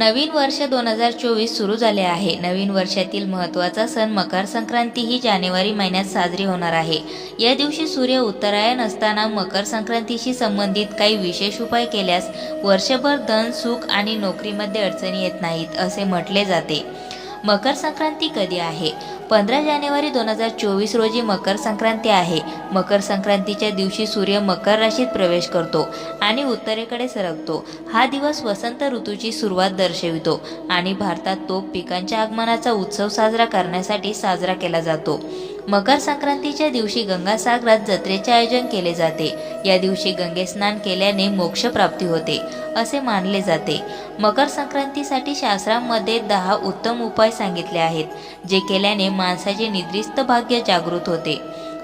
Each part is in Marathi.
नवीन वर्ष दोन हजार चोवीस सुरू झाले आहे. नवीन वर्षातील महत्त्वाचा सण मकर संक्रांती ही जानेवारी महिन्यात साजरी होणार आहे. या दिवशी सूर्य उत्तरायण असताना मकर संक्रांतीशी संबंधित काही विशेष उपाय केल्यास वर्षभर धन सुख आणि नोकरीमध्ये अडचणी येत नाहीत असे म्हटले जाते. मकर संक्रांती कधी आहे? पंधरा जानेवारी दोन हजार चोवीस रोजी मकर संक्रांती आहे. मकर संक्रांतीच्या दिवशी सूर्य मकर राशीत प्रवेश करतो आणि उत्तरेकडे सरकतो. हा दिवस वसंत ऋतूची सुरुवात दर्शवितो आणि भारतात तो पिकांच्या आगमनाचा उत्सव साजरा करण्यासाठी साजरा केला जातो. मकर संक्रांतीच्या दिवशी गंगासागरात जत्रेचे आयोजन केले जाते. या दिवशी गंगेस्नान केल्याने मोक्ष प्राप्ती होते असे मानले जाते. मकर संक्रांतीसाठी शास्त्रांमध्ये दहा उत्तम उपाय सांगितले आहेत जे केल्याने माणसाचे निद्रिस्त भाग्य जागृत होते.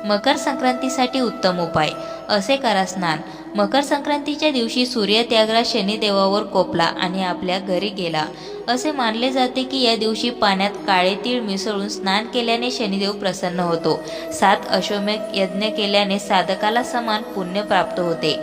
मकर संक्रांतीसाठी उत्तम उपाय. असे करा स्नान. मकर संक्रांतीच्या दिवशी सूर्य त्यागरा शनिदेवावर कोपला आणि आपल्या घरी गेला. असे मानले जाते की या दिवशी पाण्यात काळे तीळ मिसळून स्नान केल्याने शनिदेव प्रसन्न होतो. सात अश्वमेघ यज्ञ केल्याने साधकाला समान पुण्य प्राप्त होते.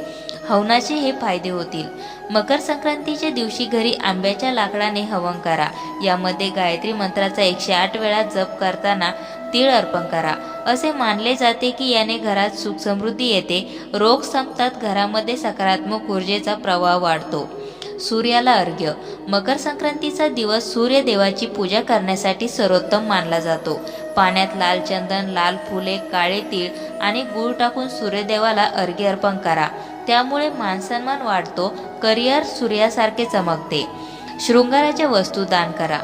हवनाचे हे फायदे होतील. मकर संक्रांतीच्या दिवशी घरी आंब्याच्या लाकडाने हवन करा. यामध्ये गायत्री मंत्राचा एकशे आठ वेळा जप करताना तीळ अर्पण करा. असे मानले जाते की याने घरात सुख समृद्धी येते. रोग संपतात घरामध्ये सकारात्मक ऊर्जेचा प्रवाह वाढतो. सूर्याला अर्घ्य. मकर संक्रांतीचा दिवस सूर्यदेवाची पूजा करण्यासाठी सर्वोत्तम मानला जातो. पाण्यात लाल चंदन लाल फुले काळे तीळ आणि गूळ टाकून सूर्यदेवाला अर्घ्य अर्पण करा. त्यामुळे मानसन्मान वाढतो करिअर सूर्यासारखे चमकते. शृंगाराच्या वस्तू दान करा.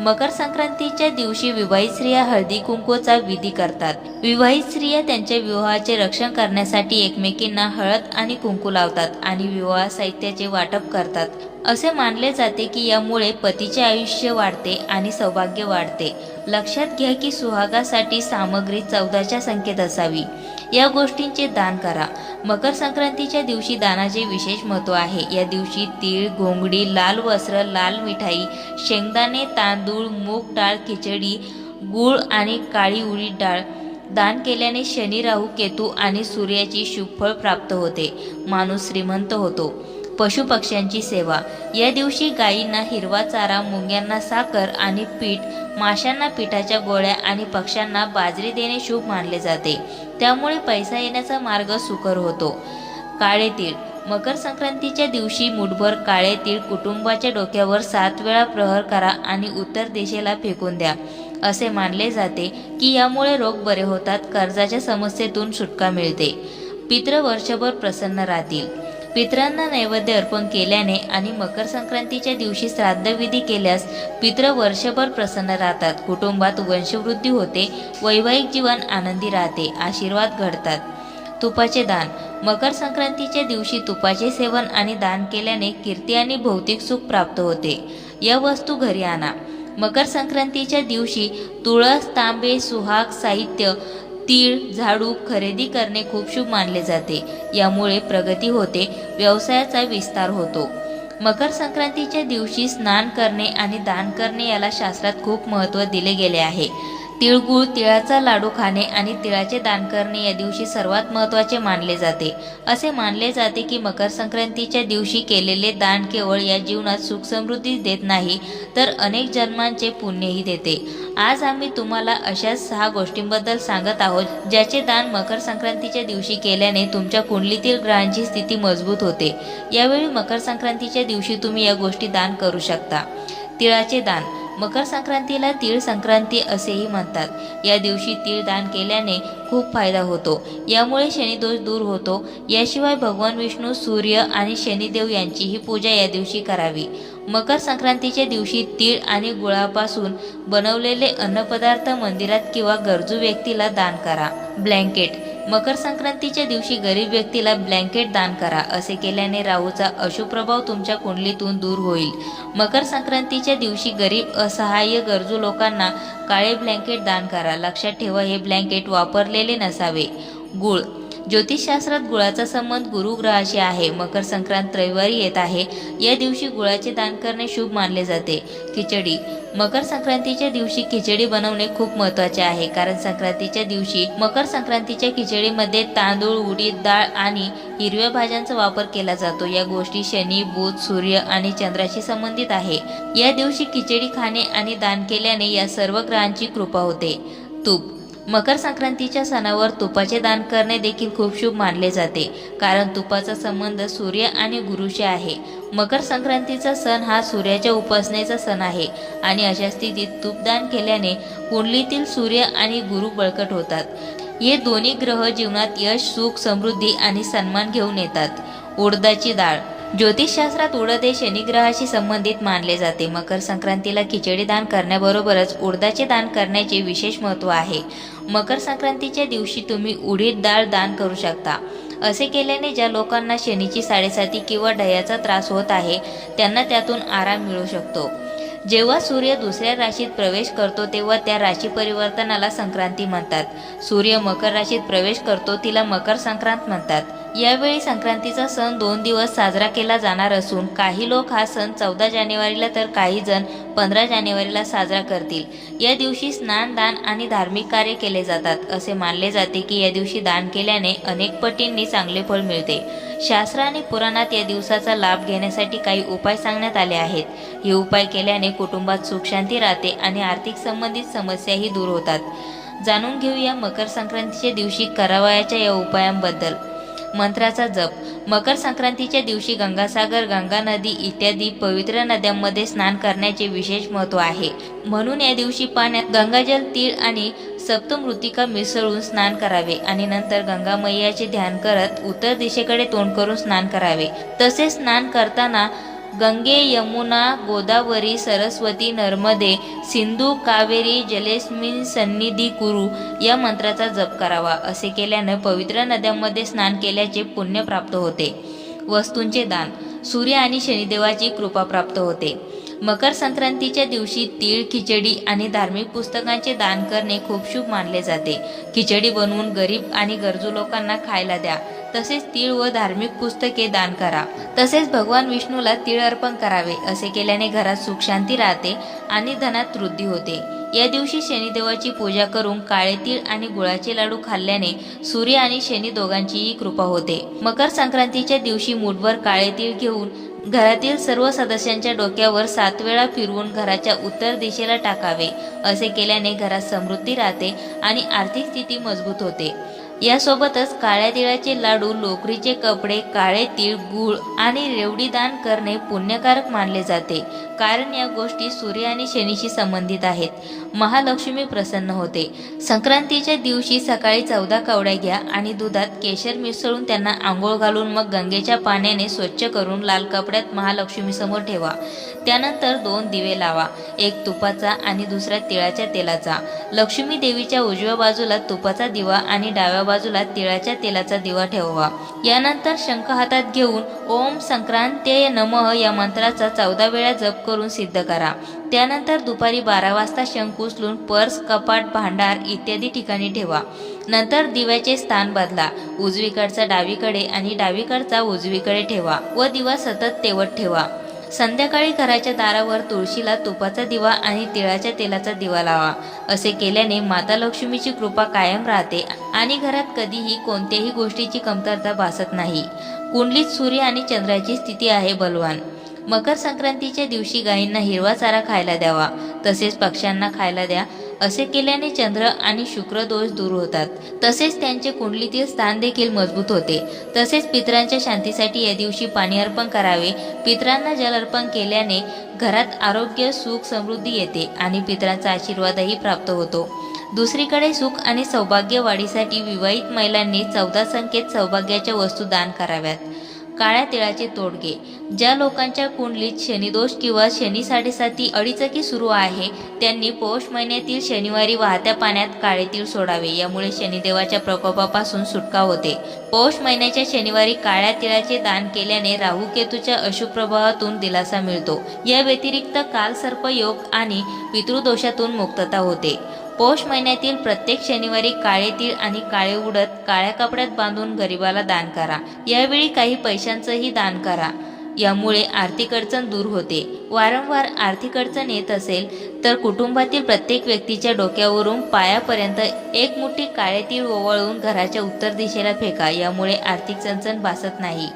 मकर संक्रांतीच्या दिवशी विवाहित स्त्रिया हळदी कुंकूचा विधी करतात. विवाहित स्त्रिया त्यांच्या विवाहाचे रक्षण करण्यासाठी एकमेकींना हळद आणि कुंकू लावतात आणि विवाह साहित्याचे वाटप करतात. असे मानले जाते की यामुळे पतीचे आयुष्य वाढते आणि सौभाग्य वाढते. लक्षात घ्या की सुहागासाठी सामग्री चौदाच्या संख्येत असावी. या गोष्टींचे दान करा. मकर संक्रांतीच्या दिवशी दानाचे विशेष महत्त्व आहे. या दिवशी तीळ घोंगडी लाल वस्त्र लाल मिठाई शेंगदाणे तांदूळ मूग डाळ खिचडी गूळ आणि काळी उडीद डाळ दान केल्याने शनी राहू केतू आणि सूर्याची शुभफळ प्राप्त होते. माणूस श्रीमंत होतो. पशुपक्ष्यांची सेवा. या दिवशी गायींना हिरवा चारा मुंग्यांना साखर आणि पीठ माशांना पिठाच्या गोळ्या आणि पक्ष्यांना बाजरी देणे शुभ मानले जाते. त्यामुळे पैसा येण्याचा मार्ग सुकर होतो. काळे तीळ मकर संक्रांतीच्या दिवशी मुठभर काळे तीळ कुटुंबाच्या डोक्यावर सात वेळा प्रहर करा आणि उत्तर दिशेला फेकून द्या. असे मानले जाते की यामुळे रोग बरे होतात कर्जाच्या समस्येतून सुटका मिळते. पित्र वर्षभर प्रसन्न राहतील. पितरांना नैवेद्य अर्पण केल्याने आणि मकर संक्रांतीच्या दिवशी श्राद्धविधी केल्यास पितृ वर्षभर प्रसन्न राहतात. कुटुंबात वंशवृद्धी होते वैवाहिक जीवन आनंदी राहते आशीर्वाद घडतात. तुपाचे दान. मकर संक्रांतीच्या दिवशी तुपाचे सेवन आणि दान केल्याने कीर्ती आणि भौतिक सुख प्राप्त होते. या वस्तू घरी आणा. मकर संक्रांतीच्या दिवशी तुळस तांबे सुहाग साहित्य तीळ झाडू खरेदी करणे खूप शुभ मानले जाते. यामुळे प्रगती होते व्यवसायाचा विस्तार होतो. मकर संक्रांतीच्या दिवशी स्नान करणे आणि दान करणे याला शास्त्रात खूप महत्त्व दिले गेले आहे. तिळगुळ तिळाचा लाडू खाणे आणि तिळाचे दान करणे या दिवशी सर्वात महत्त्वाचे मानले जाते. असे मानले जाते की मकर संक्रांतीच्या दिवशी केलेले दान केवळ या जीवनात सुख समृद्धी देत नाही तर अनेक जन्मांचे पुण्यही देते. आज आम्ही तुम्हाला अशाच सहा गोष्टींबद्दल सांगत आहोत ज्याचे दान मकर संक्रांतीच्या दिवशी केल्याने तुमच्या कुंडलीतील ग्रहांची स्थिती मजबूत होते. यावेळी मकर संक्रांतीच्या दिवशी तुम्ही या गोष्टी दान करू शकता. तिळाचे दान. मकर संक्रांतीला तीळ संक्रांती असेही म्हणतात. या दिवशी तीळ दान केल्याने खूप फायदा होतो. यामुळे शनिदोष दूर होतो. याशिवाय भगवान विष्णू सूर्य आणि शनिदेव यांचीही पूजा या दिवशी करावी. मकर संक्रांतीच्या दिवशी तीळ आणि गुळापासून बनवलेले अन्नपदार्थ मंदिरात किंवा गरजू व्यक्तीला दान करा. ब्लँकेट मकर संक्रांतीच्या दिवशी गरीब व्यक्तीला ब्लँकेट दान करा असे केल्याने राहूचा अशुभ प्रभाव तुमच्या कुंडलीतून दूर होईल. मकर संक्रांतीच्या दिवशी गरीब असहाय्य गरजू लोकांना काळे ब्लँकेट दान करा. लक्षात ठेवा हे ब्लँकेट वापरलेले नसावे. गुळ ज्योतिषशास्त्रात गुळाचा संबंध गुरुग्रहाशी आहे. मकर संक्रांत रविवारी येत आहे. या दिवशी गुळाचे दान करणे शुभ मानले जाते. खिचडी. मकर संक्रांतीच्या दिवशी खिचडी बनवणे खूप महत्त्वाचे आहे. कारण संक्रांतीच्या दिवशी मकर संक्रांतीच्या खिचडीमध्ये तांदूळ उडीद डाळ आणि हिरव्या भाज्यांचा वापर केला जातो. या गोष्टी शनी बुध सूर्य आणि चंद्राशी संबंधित आहे. या दिवशी खिचडी खाणे आणि दान केल्याने या सर्व ग्रहांची कृपा होते. तूप. मकर संक्रांतीच्या सणावर तुपाचे दान करणे देखील खूप शुभ मानले जाते कारण तुपाचा संबंध सूर्य आणि गुरुशी आहे. मकर संक्रांतीचा सण हा सूर्याच्या उपासनेचा सण आहे आणि अशा स्थितीत तुपदान केल्याने कुंडलीतील सूर्य आणि गुरु बळकट होतात. हे दोन्ही ग्रह जीवनात यश सुख समृद्धी आणि सन्मान घेऊन येतात. उडदाची डाळ ज्योतिषशास्त्रात उडद हे शनिग्रहाशी संबंधित मानले जाते. मकर संक्रांतीला खिचडी दान करण्याबरोबरच उडदाचे दान करण्याचे विशेष महत्त्व आहे. मकर संक्रांतीच्या दिवशी तुम्ही उडीद डाळ दान करू शकता. असे केल्याने ज्या लोकांना शनीची साडेसाती किंवा डयाचा त्रास होत आहे त्यांना त्यातून आराम मिळू शकतो. जेव्हा सूर्य दुसऱ्या राशीत प्रवेश करतो तेव्हा त्या राशी परिवर्तनाला संक्रांती म्हणतात. सूर्य मकर राशीत प्रवेश करतो तिला मकर संक्रांत म्हणतात. यावेळी संक्रांतीचा सण दोन दिवस साजरा केला जाणार असून काही लोक हा सण चौदा जानेवारीला तर काही जण पंधरा जानेवारीला साजरा करतील. या दिवशी स्नान दान आणि धार्मिक कार्य केले जातात. असे मानले जाते की या दिवशी दान केल्याने अनेक पटींनी चांगले फळ मिळते. शास्त्र आणि पुराणात या दिवसाचा लाभ घेण्यासाठी काही उपाय सांगण्यात आले आहेत. हे उपाय केल्याने कुटुंबात सुखशांती राहते आणि आर्थिक संबंधित समस्याही दूर होतात. जाणून घेऊया मकर संक्रांतीच्या दिवशी करावयाच्या या उपायांबद्दल. मंत्राचा जप. मकर संक्रांतीच्या दिवशी गंगासागर गंगा नदी इत्यादी पवित्र नद्यांमध्ये स्नान करण्याचे विशेष महत्त्व आहे. म्हणून या दिवशी पाण्यात गंगाजल तीळ आणि सप्तमृतिका मिसळून स्नान करावे आणि नंतर गंगा मैयाचे ध्यान करत उत्तर दिशेकडे तोंड करून स्नान करावे. तसेच स्नान करताना गंगे यमुना गोदावरी सरस्वती नर्मदे सिंधू कावेरी जलेस्मिन सन्निधी कुरु या मंत्राचा जप करावा. असे केल्यानं पवित्र नद्यांमध्ये स्नान केल्याचे पुण्य प्राप्त होते. वस्तूंचे दान. सूर्य आणि शनिदेवाची कृपा प्राप्त होते. मकर संक्रांतीच्या दिवशी तीळ खिचडी आणि धार्मिक पुस्तकांचे दान करणे खूप शुभ मानले जाते. खिचडी बनवून गरीब आणि गरजू लोकांना खायला द्या. तसेच तीळ व धार्मिक पुस्तके दान करा. तसेच भगवान विष्णूला तीळ अर्पण करावे असे केल्याने घरात सुख शांती राहते आणि धनात वृद्धी होते. या दिवशी शनिदेवाची पूजा करून काळे तीळ आणि गुळाचे लाडू खाल्ल्याने सूर्य आणि शनी दोघांचीही कृपा होते. मकर संक्रांतीच्या दिवशी मुठभर काळे तीळ घेऊन घरातील सर्व सदस्यांच्या डोक्यावर सात वेळा फिरवून घराच्या उत्तर दिशेला टाकावे असे केल्याने घरात समृद्धी राहते आणि आर्थिक स्थिती मजबूत होते. यासोबतच काळ्या तिळाचे लाडू लोकरीचे कपडे काळे तीळ गूळ आणि रेवडी दान करणे पुण्यकारक मानले जाते. कारण या गोष्टी सूर्य आणि शनीशी संबंधित आहेत. महालक्ष्मी प्रसन्न होते. संक्रांतीच्या दिवशी सकाळी चौदा कवड्या घ्या आणि दुधात केशर मिसळून त्यांना आंघोळ घालून मग गंगेच्या पाण्याने स्वच्छ करून लाल कपड्यात महालक्ष्मीसमोर ठेवा. त्यानंतर दोन दिवे लावा. एक तुपाचा आणि दुसरा तिळाच्या तेलाचा. लक्ष्मी देवीच्या उजव्या बाजूला तुपाचा दिवा आणि डाव्या बाजूला तिळाच्या तेलाचा दिवा ठेवावा. यानंतर शंख हातात घेऊन ओम संक्रांतीय नमः या मंत्राचा चौदा वेळा जप करून सिद्ध करा. त्यानंतर दुपारी बारा वाजता शंख उचलून पर्स कपाट भांडार इत्यादी ठिकाणी ठेवा. नंतर दिव्याचे स्थान बदला. उजवीकडचा डावीकडे आणि डावीकडचा उजवीकडे ठेवा व दिवा सतत तेवत ठेवा. संध्याकाळी घराच्या दारावर तुळशीला तुपाचा दिवा आणि तिळाच्या तेलाचा दिवा लावा. असे केल्याने माता लक्ष्मीची कृपा कायम राहते आणि घरात कधीही कोणत्याही गोष्टीची कमतरता भासत नाही. कुंडलीत सूर्य आणि चंद्राची स्थिती आहे बलवान. मकर संक्रांतीच्या दिवशी गायींना हिरवा चारा खायला द्यावा. तसेच पक्ष्यांना खायला द्या. असे केल्याने चंद्र आणि शुक्र दोष दूर होतात. तसेच त्यांचे कुंडलीतील स्थान देखील मजबूत होते. तसेच पितरांच्या शांतीसाठी या दिवशी पाणी अर्पण करावे. पितरांना जल अर्पण केल्याने घरात आरोग्य सुख समृद्धी येते आणि पितरांचा आशीर्वादही प्राप्त होतो. दुसरीकडे सुख आणि सौभाग्य वाढीसाठी विवाहित महिलांनी चौदा संख्येत सौभाग्याच्या वस्तू दान कराव्यात. काळ्या तिळाचे तोडगे ज्या लोकांच्या कुंडलीत शनिदोष किंवा शनी साडेसाती अडीचकी सुरू आहे त्यांनी पौष महिन्यातील शनिवारी वाहत्या पाण्यात काळे तीळ सोडावे. यामुळे शनिदेवाच्या प्रकोपापासून सुटका होते. पौष महिन्याच्या शनिवारी काळ्या तिळाचे दान केल्याने राहू केतूच्या अशुभ प्रभावातून दिलासा मिळतो. या व्यतिरिक्त काल सर्प योग आणि पितृदोषातून मुक्तता होते. पौष महिन्यातील प्रत्येक शनिवारी काळे तीळ आणि काळे उडत काळ्या कपड्यात बांधून गरिबाला दान करा. यावेळी काही पैशांचंही दान करा. यामुळे आर्थिक अडचण दूर होते. वारंवार आर्थिक अडचण येत असेल तर कुटुंबातील प्रत्येक व्यक्तीच्या डोक्यावरून पायापर्यंत एक मुठी काळे तीळ ओवाळून घराच्या उत्तर दिशेला फेका. यामुळे आर्थिक चणचण भासत नाही.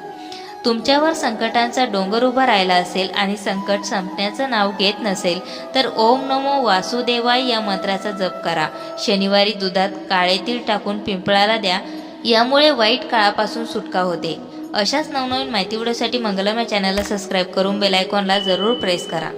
तुमच्यावर संकटांचा डोंगर उभा राहिला असेल आणि संकट संपण्याचं नाव घेत नसेल तर ओम नमो वासुदेवाय या मंत्राचा जप करा. शनिवारी दुधात काळे तीळ टाकून पिंपळाला द्या. यामुळे वाईट काळापासून सुटका होते. अशाच नवनवीन माहिती व्हिडिओसाठी मंगलम या चॅनलला सबस्क्राईब करून बेलायकॉनला जरूर प्रेस करा.